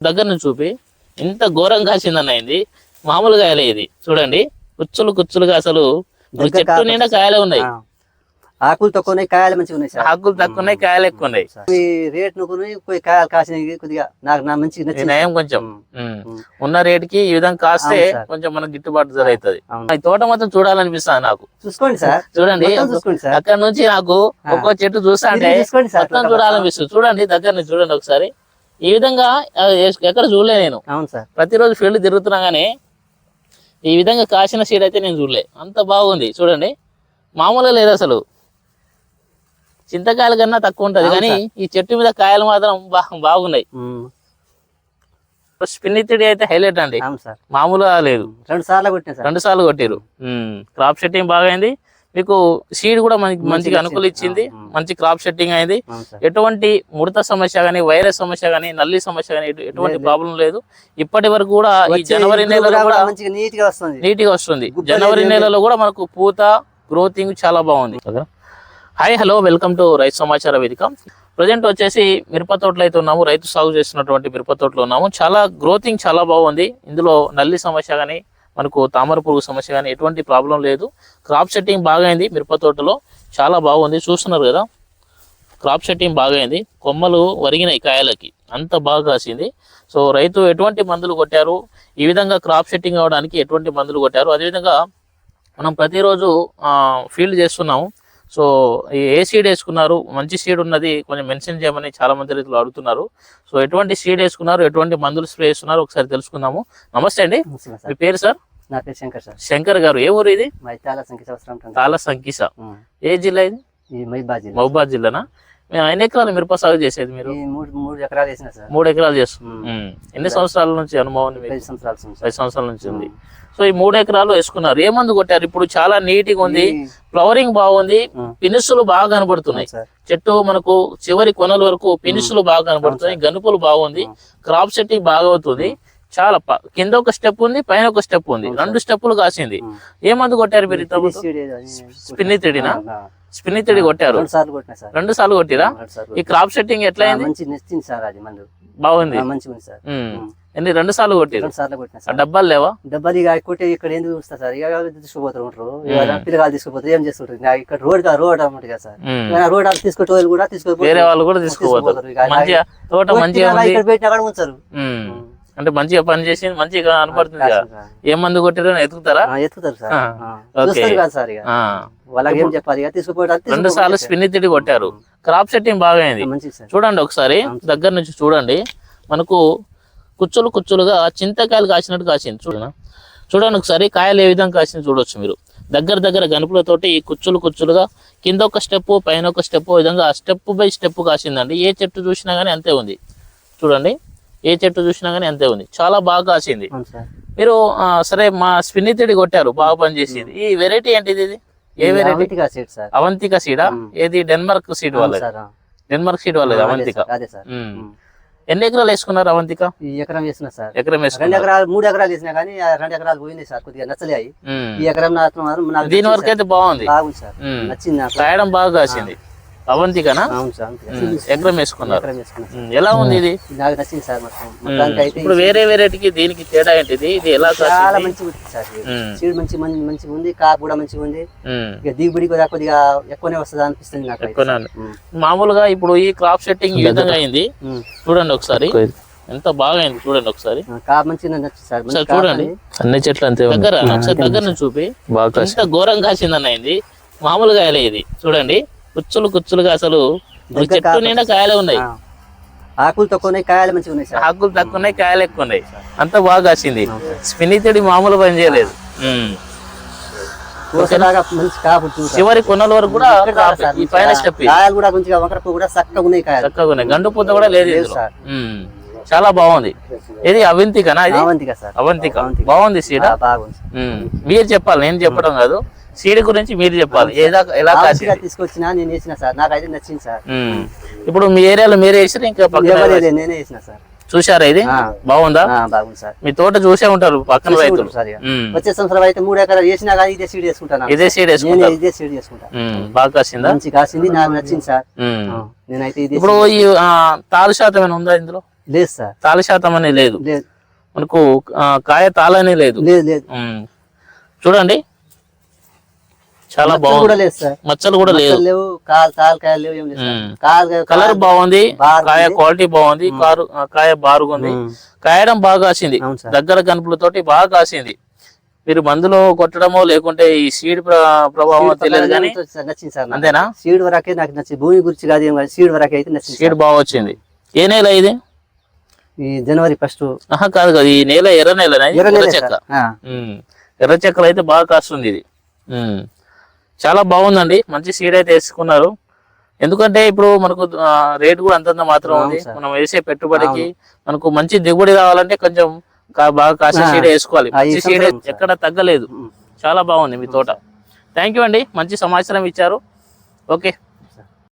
దగ్గర నుంచి చూపి ఇంత ఘోరం కాసిందని అయింది మామూలు కాయలే ఇది. చూడండి. కుచ్చులు కుచ్చులుగా అసలు చెట్టు నిండా కాయలే ఉన్నాయి. ఆకులు తక్కువ ఉన్నాయి కాయలు మంచిగా ఉన్నాయి సార్. ఆకులు తక్కువ ఉన్నాయి కాయలు ఎక్కువ ఉన్నాయి. రేట్ కాయలు కాసినవి కొద్దిగా నాకు నా నచ్చింది. నయం కొంచెం. ఉన్న రేటుకి ఈ విధంగా కాస్తే. కొంచెం మనకు గిట్టుబాటు ధర అవుతుంది. ఈ తోట మొత్తం చూడాలనిపిస్తుంది నాకు. చూసుకోండి సార్. చూడండి. మొత్తం చూసుకోండి సార్. అక్కడ నుంచి నాకు. ఒక్కో చెట్టు చూస్తా అంటే చూడాలనిపిస్తుంది. చూడండి దగ్గర నుంచి చూడండి ఒకసారి. ఈ విధంగా ఎక్కడ చూడలే నేను. అవును సార్. ప్రతిరోజు ఫీల్డ్ తిరుగుతున్నా కానీ ఈ విధంగా కాసిన సీడ్ అయితే నేను చూడలే. అంత బాగుంది. చూడండి. మామూలుగా లేదు అసలు. చింతకాయల కన్నా తక్కువ ఉంటది. కానీ ఈ చెట్టు మీద కాయలు మాత్రం బాగున్నాయి. స్పిన్నితిడి అయితే హైలైట్ అండి. అవును సార్. మామూలుగా లేదు. రెండు సార్లు కొట్టినా సార్. రెండు సార్లు కొట్టిరు క్రాప్ సెట్టింగ్ బాగా అయింది మీకు సీడ్ కూడా మనకి మంచిగా మంచిగా అనుకూల ఇచ్చింది. ఇచ్చింది ఆ, ఆ. మంచి క్రాప్ సెట్టింగ్ అయింది. ఎటువంటి ముడత సమస్య కానీ వైరస్ సమస్య కానీ నల్లి సమస్య కానీ ఎటువంటి. ప్రాబ్లం లేదు. ఇప్పటి వరకు కూడా ఈ జనవరి నెలలో కూడా నీట్గా వస్తుంది. జనవరి నెలలో కూడా మనకు పూత గ్రోతింగ్ చాలా బాగుంది. హాయ్ హలో వెల్కమ్ టు రైతు సమాచార వేదిక. ప్రజెంట్ వచ్చేసి మిరప తోటలో అయితే ఉన్నాము. రైతు సాగు చేస్తున్నటువంటి మిరప తోటలో ఉన్నాము. చాలా గ్రోతింగ్ చాలా బాగుంది. ఇందులో నల్లి సమస్య కానీ మనకు తామర పురుగు సమస్య కానీ ఎటువంటి ప్రాబ్లం లేదు. క్రాప్ సెట్టింగ్ బాగైంది. మిరప తోటలో చాలా బాగుంది. చూస్తున్నారు కదా? క్రాప్ సెట్టింగ్ బాగైంది. కొమ్మలు వరిగినాయి కాయలకి. అంత బాగా కాసింది. సో రైతు ఎటువంటి మందులు కొట్టారు? ఈ విధంగా క్రాప్ సెట్టింగ్ అవడానికి ఎటువంటి మందులు కొట్టారు? అదేవిధంగా మనం ప్రతిరోజు ఫీల్డ్ చేస్తున్నాము. సో ఈ ఏ సీడ్ వేసుకున్నారు మంచి సీడ్ ఉన్నది కొంచెం మెన్షన్ చేయమని చాలా మంది రైతులు అడుగుతున్నారు. సో ఎటువంటి సీడ్ వేసుకున్నారు ఎటువంటి మందులు స్ప్రే చేస్తున్నారు ఒకసారి తెలుసుకుందాము. నమస్తే అండి. మీ పేరు సార్? నా పేరు శంకర్ సార్. శంకర్ గారు. ఏ ఊరు ఇది? చాలా సంఖ్య తాళ సంకిస ఉమ్. ఏ జిల్లా ఇది? ఈ మైబాజీ మహబాద్ జిల్లానా? మేము ఎన్ని ఎకరాలు మిరప సాగు చేసేది మీరు? మూడు మూడు ఎకరాలు వేసిన సార్. మూడు ఎకరాలు. ఉమ్. ఎన్ని సంవత్సరాల నుంచి అనుభవం ఉంది పది సంవత్సరాలు ఉంది పది సంవత్సరాల నుంచి ఉంది. సో ఈ మూడు ఎకరాలు వేసుకున్నారు. ఏ మందు కొట్టారు? ఇప్పుడు చాలా నీట్గా ఉంది. ఈ- ఫ్లవరింగ్ బాగుంది. పినుసులు బాగా కనబడుతున్నాయి. చెట్టు మనకు చివరి కొనల వరకు పినుసులు బాగా కనబడుతున్నాయి. గనుపులు బాగుంది. క్రాప్ సెట్టింగ్ బాగా అవుతుంది. చాలా కింద ఒక స్టెప్ ఉంది పైన ఒక స్టెప్ ఉంది. రెండు స్టెప్పులు కాసింది. ఏ మందు కొట్టారు మీరు ఇంతకుముందు? ఈ సీడ్ ఏదో అని స్పిన్ని తిడినా ఆ, ఆ. స్పిన్ని తిడి కొట్టారు. రెండు సార్లు కొట్టినా సార్. రెండు సార్లు కొట్టిరా? ఈ క్రాప్ సెట్టింగ్ ఎట్లా మంచి నచ్చింది సార్ అది మందు. బాగుంది. మంచిగా ఉంది సార్. ఎన్ని రెండు సార్లు కొట్టిరు? రెండు సార్లు కొట్టినా సార్. డబ్బాలు లేవా? డబ్బాలు ఇక కొట్టి ఇక్కడ ఎందుకు చూస్తా సార్? ఇక తీసుకుపోతారు ఉంటారు. పిల్లగాలు తీసుకుపోతారు. ఏం చేసుకుంటారు ఇక ఇక్కడ రోడ్ రోడ్ అన్నమాట కదా సార్. రోడ్ తీసుకుంటే వాళ్ళు కూడా తీసుకుపోతారు. వేరే వాళ్ళు కూడా తీసుకుపోతారు. మంచిగా తోట ఇక్కడ పెట్టినా కూడా ఉంచారు. అంటే మంచిగా పని చేసి మంచిగా కనపడుతుంది ఏ మందు కొట్టిరో ఎత్తుకుతారా? ఎత్తుతారు సార్. సార్. వాళ్ళకి ఏం చెప్పాలి రెండు సార్లు స్పిన్ తిడి కొట్టారు. క్రాప్ సెట్టింగ్ బాగా అయింది చూడండి ఒకసారి దగ్గర నుంచి చూడండి. మనకు కుచ్చులు కుచ్చులుగా చింతకాయలు కాసినట్టు కాసింది. చూడనా చూడండి ఒకసారి కాయలు ఏ విధంగా కాసింది చూడొచ్చు మీరు. దగ్గర దగ్గర గనుపులతోటి ఈ కుచ్చులు కుచ్చులుగా కింద ఒక స్టెప్ పైన ఒక స్టెప్ విధంగా స్టెప్ బై స్టెప్ కాసిందండి. ఏ చెట్టు చూసినా కానీ అంతే ఉంది. చూడండి. ఏ చెట్టు చూసినా కానీ అంతే ఉంది. చాలా బాగా కాసింది. మీరు సరే మా స్పిన్ని తిడి కొట్టారు బాగా పనిచేసింది ఈ వెరైటీ ఏంటిది ఇది? ఏ variety? Avantika seed sir. Avantika సీడా? ఏది డెన్మార్క్ సీడ్ వాళ్ళది. డెన్మార్క్ సీడ్ వాళ్ళది అవంతిక. ఎన్ని ఎకరాలు వేసుకున్నారు అవంతిక? ఈ ఎకరం వేసిన సార్. ఎకరం రెండు ఎకరాలు మూడు ఎకరాలు వేసినా కానీ రెండు ఎకరాలు పోయినాయి సార్ కొద్దిగా నచ్చలే అయ్యి ఉమ్. ఈ ఎకరం దీని వరకు అయితే బాగుంది. బాగుంది సార్. నచ్చింది కాయడం బాగా కాసింది. అవంతికనా. ఎకరం వేసుకున్నారు. ఎలా ఉంది ఇది? నాకు నచ్చింది సార్ ఇప్పుడు వేరే వేరేటికి దీనికి తేడా ఏంటిది? ఇది ఎలా చాలా మంచిగా సార్. సీడ్ మంచి మంచి మంచిగా ఉంది కాపు కూడా మంచిగా ఉంది. ఇక దిగుబడి కూడా కొద్దిగా ఎక్కువనే వస్తుంది అనిపిస్తుంది నాకు. మామూలుగా ఇప్పుడు ఈ క్రాప్ సెట్టింగ్ ఈ విధంగా అయింది. చూడండి ఒకసారి. ఎంత బాగా అయింది చూడండి ఒకసారి. చూడండి. అన్ని చెట్లు అంతే. దగ్గర దగ్గర నుంచి చూపి. ఎంత ఘోరంగా కాసిందని అయింది మామూలుగా ఇది. చూడండి. కుచ్చులు కుచ్చులుగా అసలు చెట్టు నిండా కాయలే ఉన్నాయి. ఆకులు తక్కువ ఉన్నాయి కాయలు మంచిగా ఉన్నాయి సార్. ఆకులు తక్కువ ఉన్నాయి కాయలు ఎక్కువ ఉన్నాయి. అంత బాగా కాసింది. స్పినితడి మామూలు పని చేయలేదు. చివరి కొనల వరకు కూడా ఈ పైన స్టెప్ కాయలు కూడా మంచిగా వంకరపు కూడా చక్కగా ఉన్నాయి కాయలు. చక్కగా ఉన్నాయి. గండు పూత కూడా లేదు. సార్. చాలా బాగుంది. ఇది అవంతికనా ఇది? సార్. అవంతిక. అవంతిక. బాగుంది సీడ? బాగుంది. మీరు చెప్పాలి నేను చెప్పడం కాదు. సీడ్ గురించి మీరు చెప్పాలి. ఎలా తీసుకొచ్చినా నేను వేసిన సార్. నాకు అయితే నచ్చింది సార్. ఇప్పుడు మీ ఏరియాలో మీరే వేసారు ఇంకా నేనే వేసిన సార్. చూసారా ఇది. బాగుందా? బాగుంది సార్. మీ తోట చూసే ఉంటారు పక్కన రైతులు. వచ్చే సంవత్సరం అయితే మూడు ఎకరాలు వేసినా కానీ ఇదే సీడ్ వేసుకుంటాను. ఇదే సీడ్ ఇదే సీడ్ చేసుకుంటా ఉమ్. బాగా కాసిందా? మంచి కాసింది నాకు నచ్చింది సార్. నేనైతే ఇదే ఇప్పుడు ఈ తాలు శాతం ఏమైనా ఉందా ఇందులో? లేదు సార్. తాళ శాతం అనేది లేదు. లేదు. మనకు కాయ తాళనే లేదు. లేదు. చూడండి. చాలా బాగుంది. కూడా లేదు సార్. మచ్చలు కూడా లేదు లేవు. కాలు లేవు ఏం లేదు. కాలు కలర్ బాగుంది. కాయ క్వాలిటీ బాగుంది కారు కాయ బారుగుంది. కాయడం బాగా కాసింది. దగ్గర కనుపులతోటి బాగా కాసింది. మీరు మందులో కొట్టడమో లేకుంటే ఈ సీడ్ ప్రభావం తెలియదు కానీ నచ్చింది సార్. అంతేనా? సీడ్ వరకే నాకు నచ్చింది. భూమి గురించి కాదు ఏం కాదు. సీడ్ వరకే అయితే నచ్చింది సీడ్ బాగా వచ్చింది. ఏ నేల ఇది. ఈ జనవరి ఫస్ట్. ఆహా కాదు కాదు. ఈ నేల ఎర్ర నేల ఎర్ర చెక్క. ఎర్ర చెక్కలు అయితే బాగా కాస్తుంది ఇది. చాలా బాగుందండి. మంచి సీడ్ అయితే వేసుకున్నారు. ఎందుకంటే ఇప్పుడు మనకు రేట్ కూడా అంతంత మాత్రం ఉంది. మనం వేసే పెట్టుబడికి మనకు మంచి దిగుబడి రావాలంటే కొంచెం బాగా కాసే. సీడ్ వేసుకోవాలి. మంచి సీడ్. ఎక్కడ తగ్గలేదు. చాలా బాగుంది మీ తోట. థ్యాంక్ యూ అండి. మంచి సమాచారం ఇచ్చారు. ఓకే.